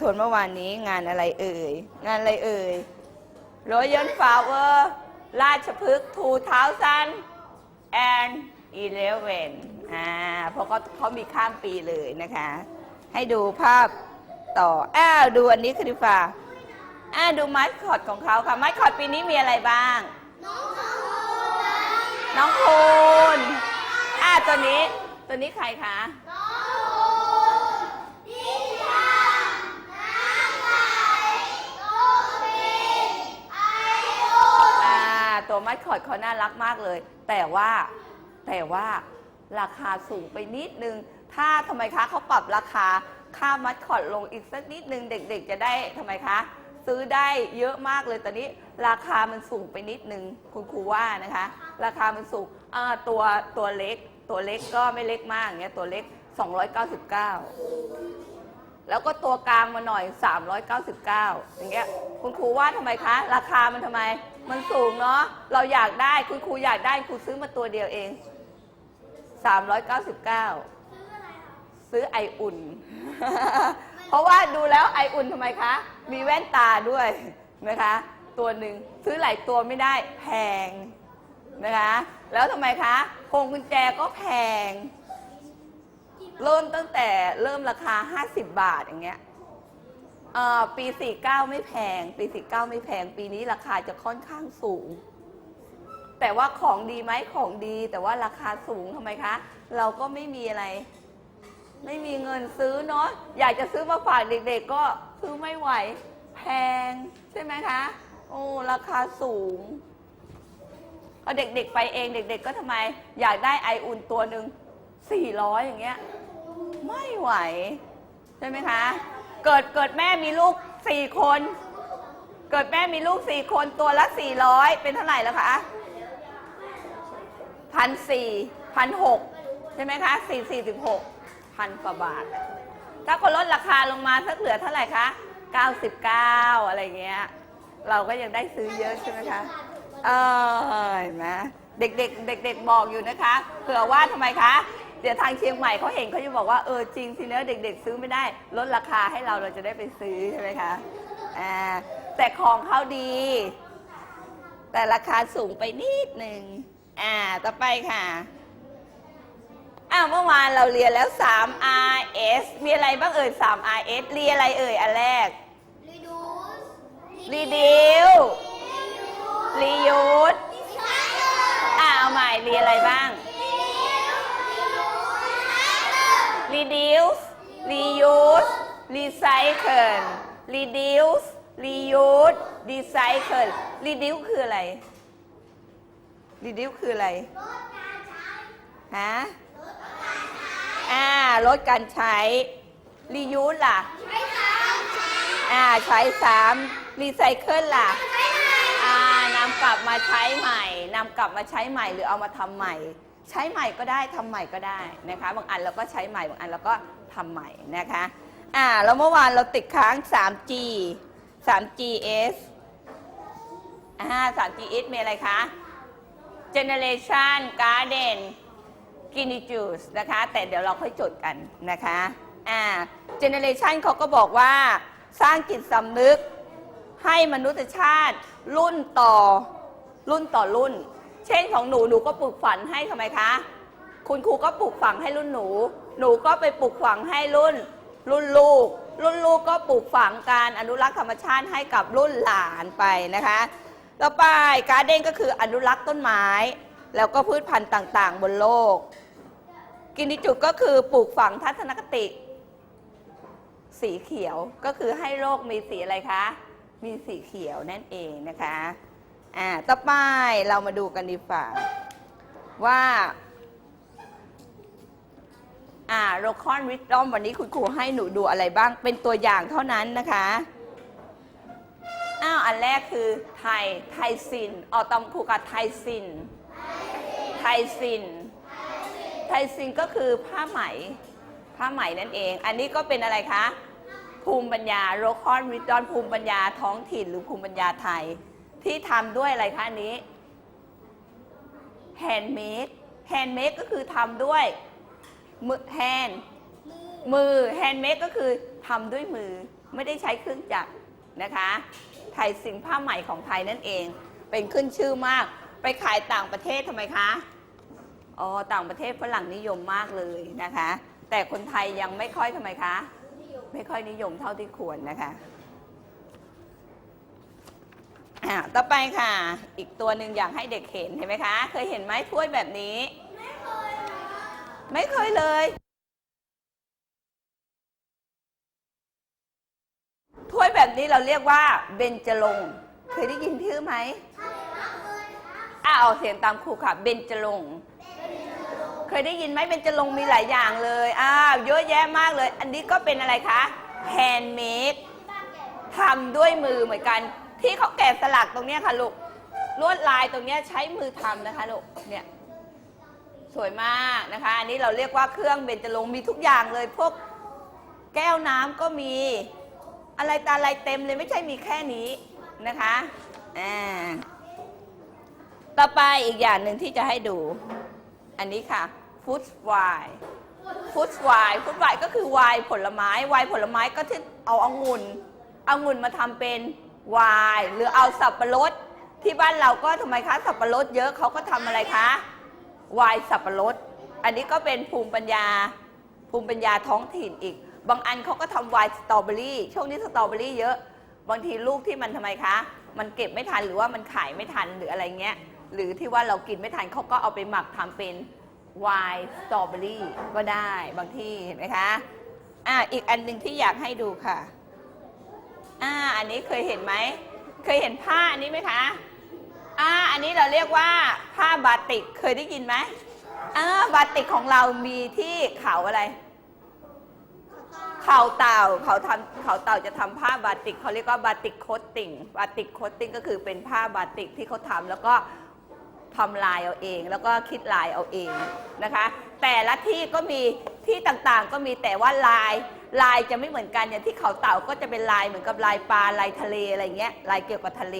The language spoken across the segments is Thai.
ทวนเมื่อวานนี้งานอะไรเอ่ย งานอะไรเอ่ย Royal Flower ราชพฤกษ์2011อ่าเพราะเขาเขามีข้ามปีเลยนะคะ ให้ดูภาพต่อ อ้าว ดูอันนี้คือดีฟ้าอ้าดูมาสคอตของเขาค่ะมาสคอตปีนี้มีอะไรบ้าง น้องคูณอ่าตัวนี้ตัวนี้ใครคะาตัวมัดคอดเขาน่ารักมากเลย แต่ว่าแต่ว่าราคาสูงไปนิดนึง ถ้าทำไมคะเขาปรับราคาค่ามัดคอดลงอีกสักนิดนึงเด็ก ๆ จะได้ทำไมคะ ซื้อได้เยอะมากเลยตอนนี้ราคามันสูงไปนิดนึงคุณครูว่านะคะ ราคามันสูงตัวตัวเล็ก ตัวเล็กก็ไม่เล็กมากเงี้ยตัวเล็ก 299 แล้วก็ตัวกลางมาหน่อย 399 อย่างเงี้ยคุณครูว่าทำไมคะ ราคามันทำไม มันสูงเนาะ เราอยากได้คุณครูอยากได้ครูซื้อมาตัวเดียวเอง 399 ซื้อไออุ่น เพราะว่าดูแล้วไออุ่นทำไมคะ มีแว่นตาด้วยนะคะ ตัวหนึ่งซื้อหลายตัวไม่ได้แพงนะคะ แล้วทำไมคะพวงกุญแจก็แพง เริ่มตั้งแต่เริ่มราคา 50 บาทอย่างเงี้ย เอ่อปี 49 ไม่แพง ปี 49 ไม่แพง ปีนี้ราคาจะค่อนข้างสูง แต่ว่าของดีไหมของดี แต่ว่าราคาสูงทำไมคะ เราก็ไม่มีอะไร ไม่มีเงินซื้อเนาะอยากจะซื้อมาฝากเด็กๆ ก็ซื้อไม่ไหว แพง ใช่ไหมคะ โอ้ราคาสูงพอาเด็กๆ ไปเองเด็ก ๆ ก็ทำไม อยากได้ไออุ่นตัวหนึ่ง400 อย่างเงี้ย ไม่ไหว ใช่ไหมคะ เกิดเกิดแม่มีลูกสี่คน เกิดแม่มีลูกสี่คนตัวละสี่ร้อยเป็นเท่าไหร่แล้วคะพันสี่พันหกใช่ไหมคะสี่สี่สิบหกพันกว่าบาท ถ้าคนลดราคาลงมาสักเหลือเท่าไหร่คะเก้าสิบเก้าอะไรเงี้ย เราก็ยังได้ซื้อเยอะใช่ไหมคะ เออเห็นไหมเด็กๆเด็กๆบอกอยู่นะคะเผื่อว่าทำไมคะ เดี๋ยวทางเชียงใหม่เขาเห็นเขาจะบอกว่าเออจริงสิเนอะเด็ก ๆ ซื้อไม่ได้ ลดราคาให้เราเราจะได้ไปซื้อใช่ไหมคะอ่าแต่ของเขาดี แต่ราคาสูงไปนิดหนึ่งอ่าต่อไปค่ะอ้าวเมื่อวานเราเรียนแล้ว 3 RS มีอะไรบ้างเอ่ย 3 RS เรียนอะไรเอ่ย อันแรก reduce reuse อ่าเอาใหม่เรียนอะไรบ้าง reduce reuse recycle reduce reuse recycle reduce คืออะไร reduce คืออะไรฮะอ่าลดการใช้ reuse ล่ะอ่าใช้ซ้ำ recycle ล่ะอ่านำกลับมาใช้ใหม่นำกลับมาใช้ใหม่หรือเอามาทำใหม่ ใช้ใหม่ก็ได้ทำใหม่ก็ได้นะคะ บางอันเราก็ใช้ใหม่บางอันเราก็ทำใหม่นะคะอ่าแล้วเมื่อวานเราติดค้าง 3G 3GS อ่า 3GS มีอะไรคะ Generation Garden g i n i Juice นะคะ แต่เดี๋ยวเราค่อยจดกันนะคะอ่า Generation เขาก็บอกว่าสร้างจิตสำนึกให้มนุษยชาติรุ่นต่อรุ่นต่อรุ่น เช่นของหนูหนูก็ปลูกฝันให้ทำไมคะ คุณครูก็ปลูกฝังให้รุ่นหนู หนูก็ไปปลูกฝังให้รุ่น รุ่นลูก รุ่นลูกก็ปลูกฝังการอนุรักษ์ธรรมชาติให้กับรุ่นหลานไปนะคะ ต่อไปการเด้นก็คืออนุรักษ์ต้นไม้ แล้วก็พืชพันธุ์ต่างๆ บนโลก กินิจุก็คือปลูกฝังทัศนคติ สีเขียวก็คือให้โลกมีสีอะไรคะ มีสีเขียวนั่นเองนะคะ อ่าต่อไปเรามาดูกันดีฝ่าว่าอ่าโรคอนวิดอมวันนี้คุณครูให้หนูดูอะไรบ้างเป็นตัวอย่างเท่านั้นนะคะอ้าวอันแรกคือไทยไทซินออตอมครูกับไทซิน ไทซิน ไทซินก็คือผ้าไหม ผ้าไหมนั่นเอง อันนี้ก็เป็นอะไรคะ ภูมิปัญญาโรคอนวิดอนภูมิปัญญาท้องถิ่นหรือภูมิปัญญาไทย ที่ทำด้วยอะไรคะอันนี้แฮนด์เมดแฮนด์เมดก็คือทำด้วยมือแฮนด์มือแฮนด์เมดก็คือทำด้วยมือไม่ได้ใช้เครื่องจักรนะคะไทยสิงผ้าใหม่ของไทยนั่นเอง เป็นขึ้นชื่อมาก ไปขายต่างประเทศทำไมคะอ๋อต่างประเทศฝรั่งนิยมมากเลยนะคะ แต่คนไทยยังไม่ค่อยทำไมคะ ไม่ค่อยนิยมเท่าที่ควรนะคะ อ่าต่อไปค่ะ อีกตัวหนึ่งอยากให้เด็กเห็นเห็นไหมคะ เคยเห็นไหมถ้วยแบบนี้ไม่เคยเลย ถ้วยแบบนี้เราเรียกว่าเบญจรงค์เคยได้ยินชื่อไหมอ้าวเสียงตามครูค่ะ เบญจรงค์เคยได้ยินไหมเบญจรงค์มีหลายอย่างเลยอ้าวเยอะแยะมากเลย อันนี้ก็เป็นอะไรคะแฮนด์เมดทำด้วยมือเหมือนกัน ที่เขาแกะสลักตรงเนี้ยค่ะลูกลวดลายตรงเนี้ยใช้มือทำนะคะลูกเนี่ยสวยมากนะคะอันนี้เราเรียกว่าเครื่องเบญจรงค์มีทุกอย่างเลย พวกแก้วน้ำก็มี อะไรตาอะไรเต็มเลยไม่ใช่มีแค่นี้นะคะอ่าต่อไปอีกอย่างหนึ่งที่จะให้ดู อันนี้ค่ะฟุตไวน์ฟุตไวน์ฟุตไวน์ก็คือไวน์ผลไม้ไวน์ผลไม้ก็ที่เอาองุ่นเอาองุ่นมาทำเป็น วน์หรือเอาสับปะรดที่บ้านเราก็ทำไมคะสับปะรดเยอะเขาก็ทำอะไรคะวน์สับปะรด อันนี้ก็เป็นภูมิปัญญา ภูมิปัญญาท้องถิ่นอีก บางอันเขาก็ทำวน์สตรอเบอรี่ช่วงนี้สตรอเบอรี่เยอะ บางทีลูกที่มันทำไมคะ มันเก็บไม่ทันหรือว่ามันขายไม่ทันหรืออะไรเงี้ย หรือที่ว่าเรากินไม่ทันเขาก็เอาไปหมักทำเป็นวน์สตรอเบอรี่ก็ได้บางที่เห็นไหมคะอ่าอีกอันหนึ่งที่อยากให้ดูค่ะ อ่า อันนี้เคยเห็นไหม เคยเห็นผ้าอันนี้ไหมคะ อ่า อันนี้เราเรียกว่าผ้าบาติก เคยได้ยินไหมอ่า บาติกของเรามีที่เขาอะไร เขาเต่า เขาทำเขาเต่าจะทำผ้าบาติกเขาเรียกว่าบาติกโคตติ้งบาติกโคตติ้งก็คือเป็นผ้าบาติกที่เขาทำแล้วก็ทำลายเอาเองแล้วก็คิดลายเอาเองนะคะ แต่ละที่ก็มีที่ต่างๆก็มีแต่ว่าลาย ลายจะไม่เหมือนกันอย่างที่เขาเต่าก็จะเป็นลายเหมือนกับลายปลาลายทะเลอะไรเงี้ยลายเกี่ยวกับทะเล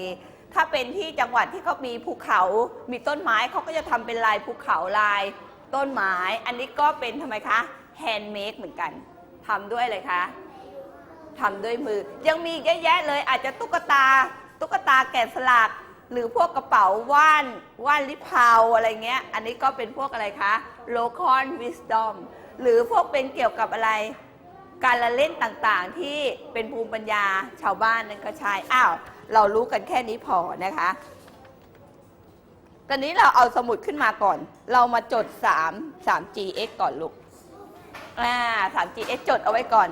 ถ้าเป็นที่จังหวัดที่เขามีภูเขามีต้นไม้เขาก็จะทำเป็นลายภูเขาลายต้นไม้ อันนี้ก็เป็นทำไมคะแฮนด์เมดเหมือนกันทำด้วยเลยคะทำด้วยมือ ยังมีเยอะแยะเลยอาจจะตุ๊กตา ตุ๊กตาแกะสลักหรือพวกกระเป๋าว่านว่านลิพาวอะไรเงี้ย อันนี้ก็เป็นพวกอะไรคะ local wisdom หรือพวกเป็นเกี่ยวกับอะไร การละเล่นต่างๆที่เป็นภูมิปัญญาชาวบ้านนั้นก็ใช้อ้าวเรารู้กันแค่นี้พอนะคะ ตอนนี้เราเอาสมุดขึ้นมาก่อน เรามาจด 3 3gx ก่อนลูกอ่า 3GX จดเอาไว้ก่อน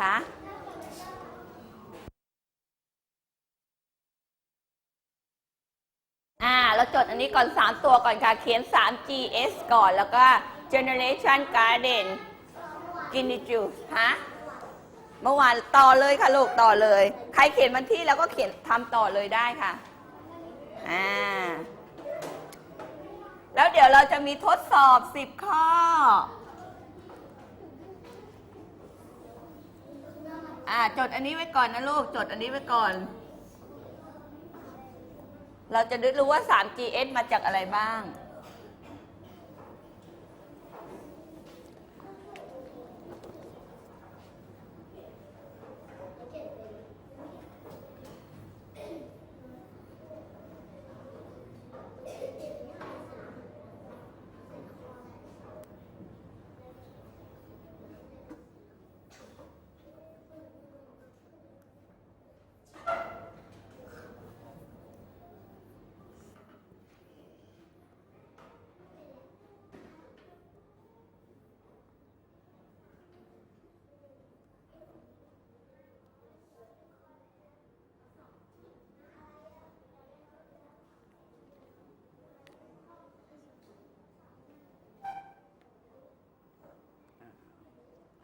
ค่ะ อ่า เราจดอันนี้ก่อน 3 ตัวก่อนค่ะ เขียน 3GS ก่อนแล้วก็ Generation Garden g i n n y Juice ฮะเมื่อวานต่อเลยค่ะลูกต่อเลย ใครเขียนวันที่แล้วก็เขียนทำต่อเลยได้ค่ะอ่าแล้วเดี๋ยวเราจะมีทดสอบ 10 ข้ออ่าจดอันนี้ไว้ก่อนนะลูก จดอันนี้ไว้ก่อน เราจะได้รู้ว่า 3GS มาจากอะไรบ้าง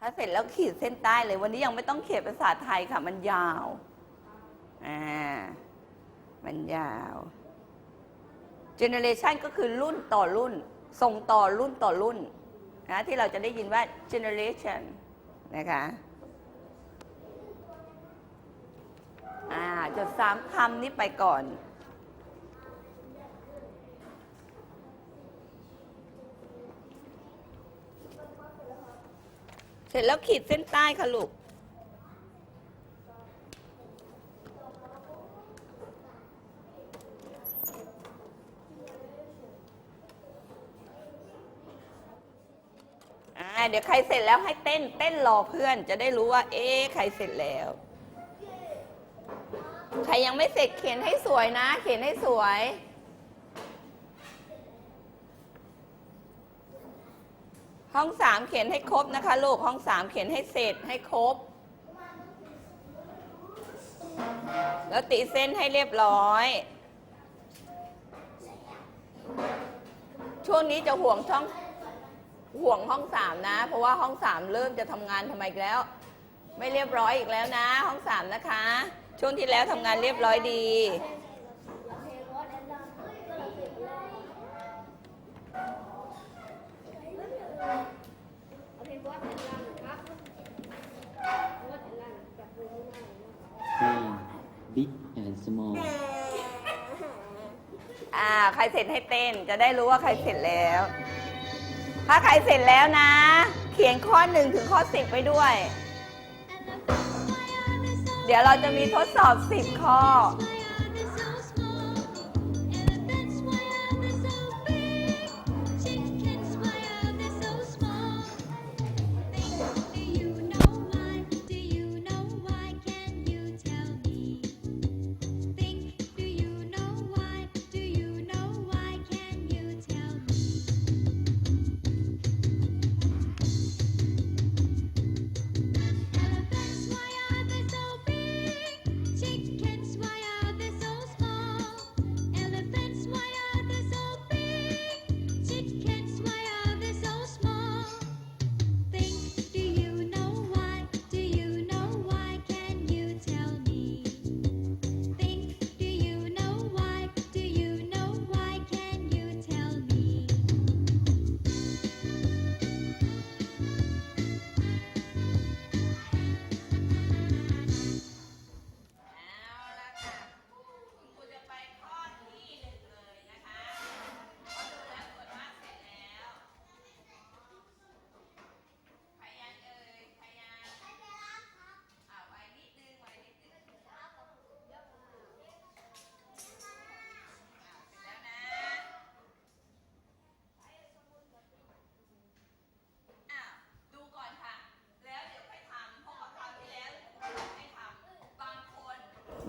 ถ้าเสร็จแล้วขีดเส้นใต้เลย วันนี้ยังไม่ต้องเขียนภาษาไทยค่ะ มันยาวอ่ามันยาว generation ก็คือรุ่นต่อรุ่น ส่งต่อรุ่นต่อรุ่นนะที่เราจะได้ยินว่า generation นะคะอ่าจดสามคำนี้ไปก่อน เสร็จแล้วขีดเส้นใต้ค่ะลูก เดี๋ยวใครเสร็จแล้วให้เต้นเต้นรอเพื่อนจะได้รู้ว่า เอ๊ใครเสร็จแล้ว ใครยังไม่เสร็จเขียนให้สวยนะ เขียนให้สวย ห้องสามเขียนให้ครบนะคะลูกห้องสามเขียนให้เสร็จให้ครบ แล้วตีเส้นให้เรียบร้อย ช่วงนี้จะห่วงช่องห่วงห้องสามนะ เพราะว่าห้องสามเริ่มจะทำงานทำไมอีกแล้ว ไม่เรียบร้อยอีกแล้วนะ ห้องสามนะคะ ช่วงที่แล้วทำงานเรียบร้อยดี เอาเพลงบอสแอนลันครับบอสแอนลันกับปูไม่ได้นะ Play big มอง อ่า ใครเสร็จให้เต้น จะได้รู้ว่าใครเสร็จแล้ว ถ้าใครเสร็จแล้วนะ เขียนข้อหนึ่งถึงข้อสิบไปด้วย เดี๋ยวเราจะมีทดสอบสิบข้อ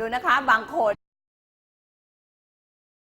ดูนะคะบางคน